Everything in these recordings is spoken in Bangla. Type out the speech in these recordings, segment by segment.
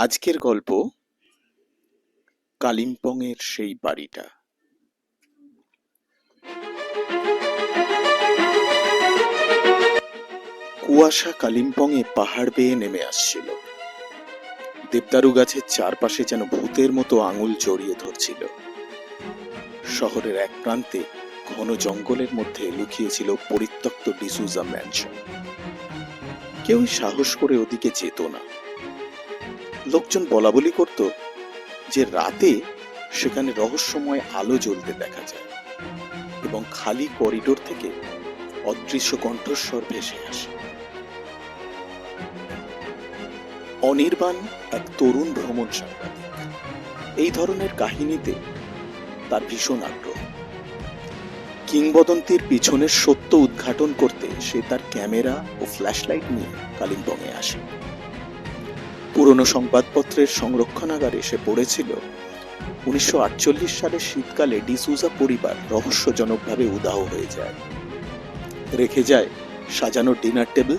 আজকের গল্প কালিম্পংয়ের সেই বাড়িটা। কুয়াশা কালিম্পংয়ে পাহাড় বেয়ে নেমে আসছিল। দেবদারু গাছের চারপাশে যেন ভূতের মতো আঙুল জড়িয়ে ধরছিল। শহরের এক প্রান্তে ঘন জঙ্গলের মধ্যে লুকিয়েছিল পরিত্যক্ত ডিসুজা ম্যানশন। কেউই সাহস করে ওদিকে যেত না। লোকজন বলা বলি করত যে রাতে সেখানে রহস্যময় আলো জ্বলতে দেখা যায় এবং খালি করিডোর থেকে অদৃশ্য কণ্ঠস্বর ভেসে আসে। অনির্বাণ এক তরুণ ভ্রমণ সাংবাদিক। এই ধরনের কাহিনীতে তার ভীষণ আগ্রহ। কিংবদন্তির পিছনের সত্য উদ্ঘাটন করতে সে তার ক্যামেরা ও ফ্ল্যাশলাইট নিয়ে কালিম্পংয়ে আসে। পুরনো সংবাদপত্রের সংরক্ষণাগারে এসে পড়েছিল। উনিশশো সালের শীতকালে ডিসুজা পরিবার রহস্যজনকভাবে উদাহ হয়ে যায়। রেখে যায় সাজানো ডিনার টেবিল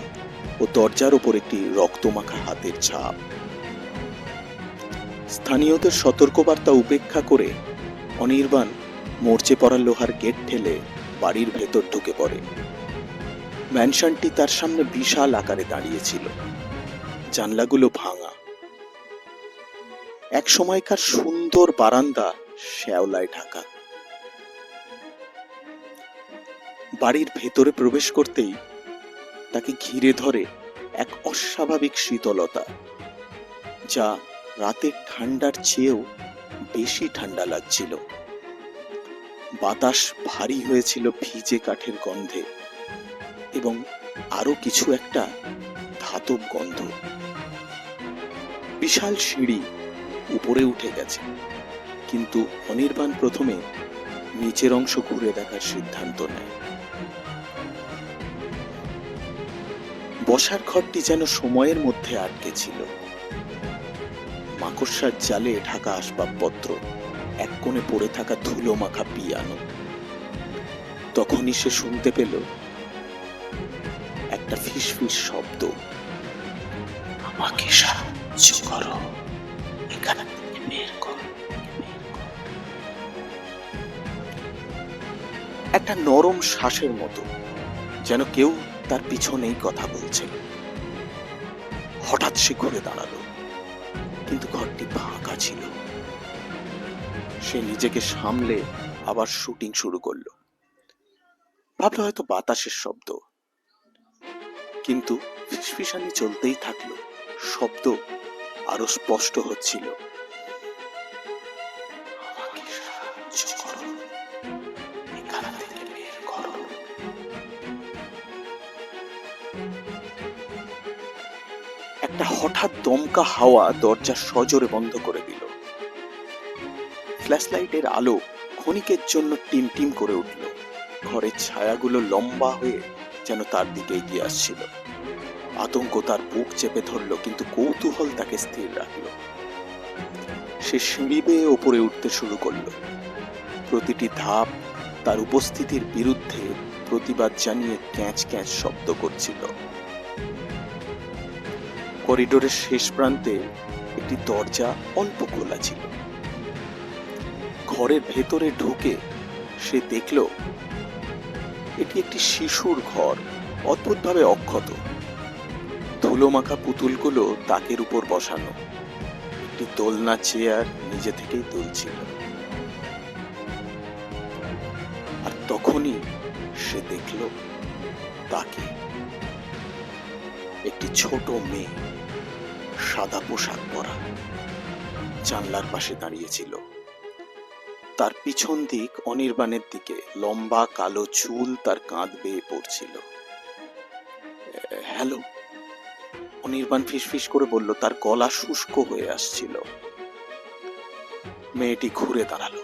ও দরজার ওপর একটি রক্তমাখা হাতের ছাপ। স্থানীয়দের সতর্কবার্তা উপেক্ষা করে অনির্বাণ মরচে পড়া লোহার গেট ঠেলে বাড়ির ভেতর ঢুকে পড়ে। ম্যানশনটি তার সামনে বিশাল আকারে দাঁড়িয়েছিল জানলাগুলো ভাঙা। এক সময়কার সুন্দর বারান্দা শ্যাওলায় ঢাকা। বাড়ির ভেতরে প্রবেশ করতেই তাকে ঘিরে ধরে এক অস্বাভাবিক শীতলতা, যা রাতের ঠান্ডার চেয়েও বেশি ঠান্ডা লাগছিল। বাতাস ভারী হয়েছিল ভিজে কাঠের গন্ধে এবং আরও কিছু একটা ধাতব গন্ধ। বিশাল সিঁড়ি উপরে উঠে গেছে। কিন্তু অনির্বাণ প্রথমে নিচের অংশ ঘুরে দেখার সিদ্ধান্ত নেয়। বসার ঘরটি যেন সময়ের মধ্যে আটকে ছিল। মাকড়সার জালে ঢাকা আসবাবপত্র, এক কোণে পড়ে থাকা ধুলো মাখা পিয়ানো। তখনই সে শুনতে পেল একটা ফিসফিস শব্দ। আমাকে সাহায্য করো। এখান বের করো। একটা নরম শ্বাসের মতো যেন কেউ তার পিছনেই কথা বলছে। হঠাৎ সে ঘুরে দাঁড়াল, কিন্তু ঘরটি ফাঁকা ছিল। সে নিজেকে সামলে আবার শুটিং শুরু করল। ভাবলো হয়তো বাতাসের শব্দ, কিন্তু ফিসফিসানি চলতেই থাকল। শব্দ আরও স্পষ্ট হচ্ছিল। একটা হঠাৎ দমকা হাওয়া দরজা সজোরে বন্ধ করে দিল। ফ্ল্যাশলাইটের আলো ক্ষণিকের জন্য টিম টিম করে উঠল। ঘরের ছায়াগুলো লম্বা হয়ে যেন তার দিকে এগিয়ে আসছিল। আতঙ্ক তার বুক চেপে ধরল, কিন্তু কৌতূহল তাকে স্থির রাখল। সে সিঁড়ি বেয়ে ওপরে উঠতে শুরু করল। প্রতিটি ধাপ তার উপস্থিতির বিরুদ্ধে প্রতিবাদ জানিয়ে ক্যাঁচ ক্যাঁচ শব্দ করছিল। করিডোরের শেষ প্রান্তে একটি দরজা অল্প খোলা ছিল। ঘরের ভেতরে ঢুকে সে দেখল, এটি একটি শিশুর ঘর, অদ্ভুতভাবে অক্ষত। ধুলো মাখা পুতুলগুলো তাকের উপর বসানো। একটি দোলনা চেয়ার নিজে থেকেই দুলছিল। আর তখনই সে দেখল তাকে। একটি ছোট মেয়ে, সাদা পোশাক পরা, জানলার পাশে দাঁড়িয়েছিল তার পিছন দিক অনির্বাণের দিকে লম্বা কালো চুল তার কাঁধ বেয়ে পড়ছিল। হ্যালো? অনির্বাণ ফিসফিস করে বলল, তার গলা শুষ্ক হয়ে আসছিল। মেয়েটি ঘুরে দাঁড়াল।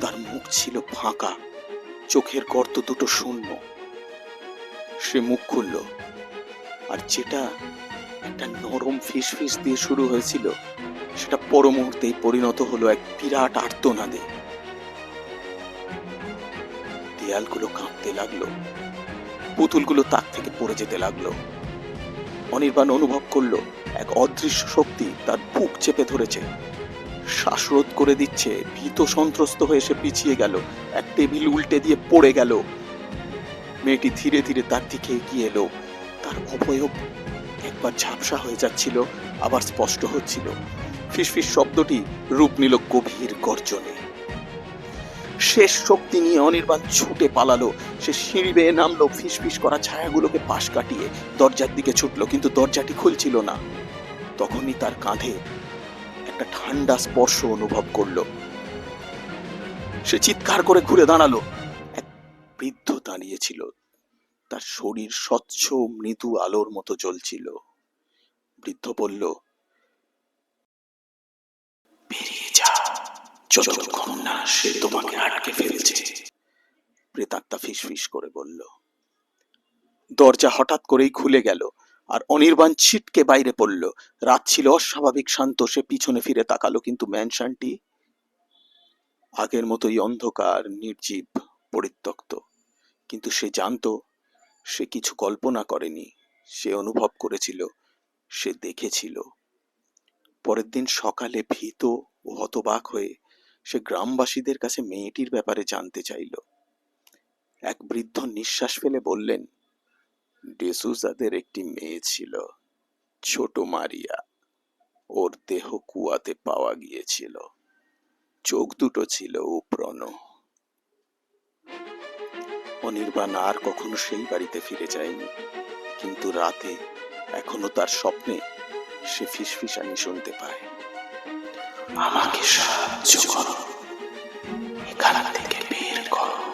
তার মুখ ছিল ফাঁকা, চোখের গর্ত দুটো শূন্য। সে মুখ খুলল, আর যেটা একটা নরম ফিসফিস দিয়ে শুরু হয়েছিল, সেটা পর মুহূর্তেই পরিণত হলো এক বিরাট আর্তনাদে। দেয়ালগুলো কাঁপতে লাগল। পুতুলগুলো তাক থেকে পড়ে যেতে লাগল। অনির্বাণ অনুভব করল, এক অদৃশ্য শক্তি তার বুক চেপে ধরেছে। শ্বাসরোধ করে দিচ্ছে, ভীত সন্ত্রস্ত হয়ে সে পিছিয়ে গেল, এক টেবিল উল্টে দিয়ে পড়ে গেল। মেয়েটি ধীরে ধীরে তার দিকে এগিয়ে এলো। তার অবয়ব একবার ঝাপসা হয়ে যাচ্ছিল, আবার স্পষ্ট হচ্ছিল। ফিসফিস শব্দটি রূপ নিল গভীর গর্জনে। শেষ শক্তি নিয়ে অনির্বাণ ছুটে পালালো। সে সিঁড়ি বেয়ে নামলো, ফিসফিস করা ছায়াগুলোকে পাশ কাটিয়ে দরজার দিকে ছুটলো, কিন্তু দরজাটি খুলছিল না। তখনই তার কাঁধে একটা ঠান্ডা স্পর্শ অনুভব করল। সে চিৎকার করে ঘুরে দাঁড়াল। এক বৃদ্ধ দাঁড়িয়েছিল। তার শরীর স্বচ্ছ, মৃদু আলোর মতো জ্বলছিল। বৃদ্ধ বলল, বেরিয়ে যতক্ষণ না সে তোমাকে আটকে ফেলেছে। প্রেতাত্মা ফিসফিস করে বলল, দরজা হঠাৎ করেই খুলে গেল আর অনির্বাণ ছিটকে বাইরে পড়ল। রাত ছিল অস্বাভাবিক শান্ত, সে পিছনে ফিরে তাকালো, কিন্তু ম্যানশনটি আগের মতোই অন্ধকার, নির্জীব, পরিত্যক্ত। কিন্তু সে জানতো, সে কিছু কল্পনা করেনি। সে অনুভব করেছিল, সে দেখেছিল। পরের দিন সকালে ভীত ও হতবাক হয়ে সে গ্রামবাসীদের কাছে মেয়েটির ব্যাপারে জানতে চাইল। এক বৃদ্ধ নিঃশ্বাস ফেলে বললেন, ডেসুজাদের একটি মেয়ে ছিল, ছোট মারিয়া। ওর দেহ কুয়াতে পাওয়া গিয়েছিল। চোখ দুটো ছিল উপ্রণ। অনির্বাণ আর কখনো সেই বাড়িতে ফিরে যায়নি। কিন্তু রাতে এখনও তার স্বপ্নে সে ফিসফিসানি শুনতে পায়। আমাকে সাহায্য করো। এখান থেকে বের করো।